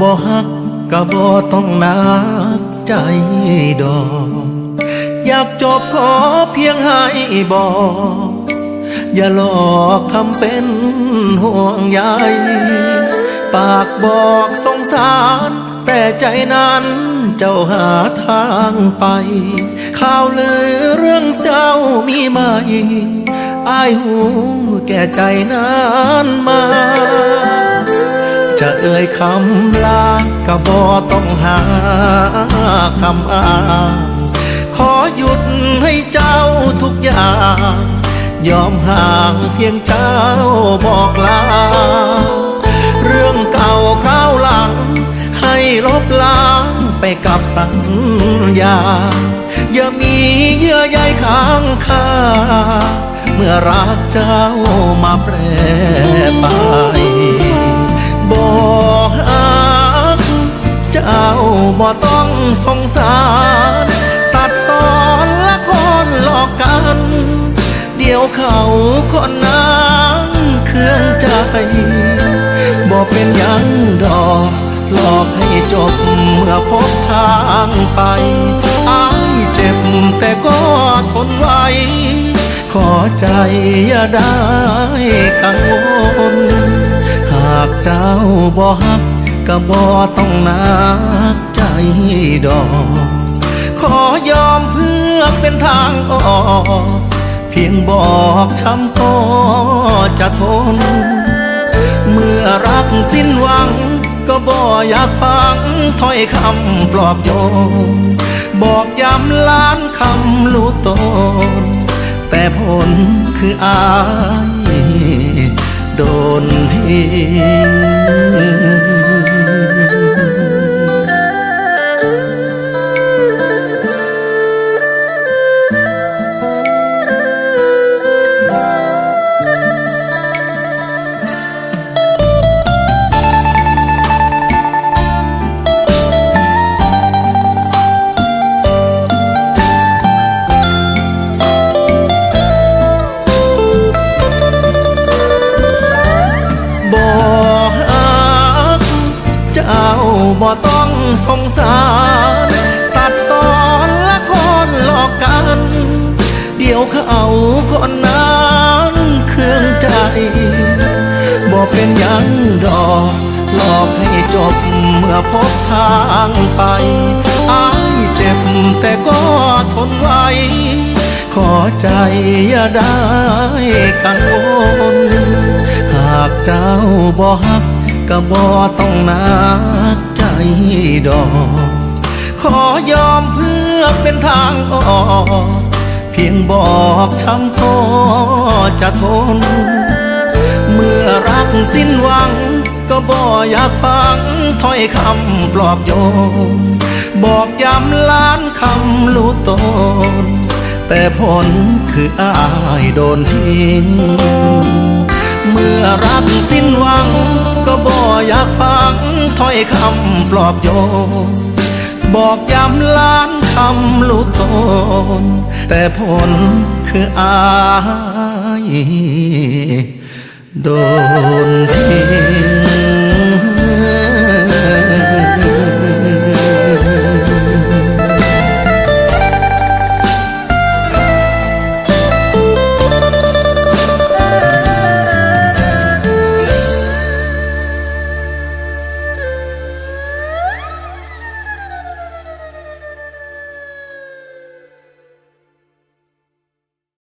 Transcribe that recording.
บ่ฮักก็บ่ต้องนักใจดอก อยากจบขอเพียงให้บอก อย่าหลอกทำเป็นห่วงใยปากบอกสงสาร แต่ใจนั้นเจ้าหาทางไป ข่าวลือเรื่องเจ้ามีไหมอายหูแก่ใจนั้นมา จะเอ่ยคำลาก็บอต้องหาคำอ้างขอหยุดให้เจ้าทุกอย่าง ยอมห่างเพียงเจ้าบอกลา เรื่องเก่าคราวหลัง ให้ลบล้างไปกับสัญญา อย่ามีเยื่อใยค้างคาเมื่อรักเจ้ามาแปรไป บ่ต้องสงสาร ตัดตอนละครหลอกกัน เดี๋ยวเขาคนนั้นเครื่องใจบอกเป็นยังดอกหลอกให้จบเมื่อพบทางไปอายเจ็บแต่ก็ทนไว้ ขอใจอย่าได้กังวลหากเจ้าบ่ฮักก็บ่ต้องนัก ดอก ขอยอมเพื่อเป็นทางออก เพียงบอกช้ำก็จะทน เมื่อรักสิ้นหวัง ก็บ่อยากฟังถ้อยคำปลอบโยนบอกย้ำล้านคำรู้ตน แต่ผลคืออายโดนทิ้ง บ่ต้องสงสาร ตัดตอนละครหลอกกัน เดี๋ยวเขาคนนั้นเครื่องใจบอเป็นยังดอกหลอกให้จบเมื่อพบทางไปอายเจ็บแต่ก็ทนไว้ ขอใจอย่าได้กังวลหากเจ้าบ่ฮักก็บ่ต้องนัก ดอก ขอยอมเพื่อเป็นทางออก เพียงบอกช้ำก็จะทน เมื่อรักสิ้นหวัง ก็บ่อยากฟังถ้อยคำปลอบโยนบอกย้ำล้านคำรู้ตน แต่ผลคืออายโดนทิ้ง เมื่อรักสิ้นหวัง อยากฟังถ้อยคำปลอบโยนบอกย้ำล้านคำลูกตนแต่ผลคืออายโดนที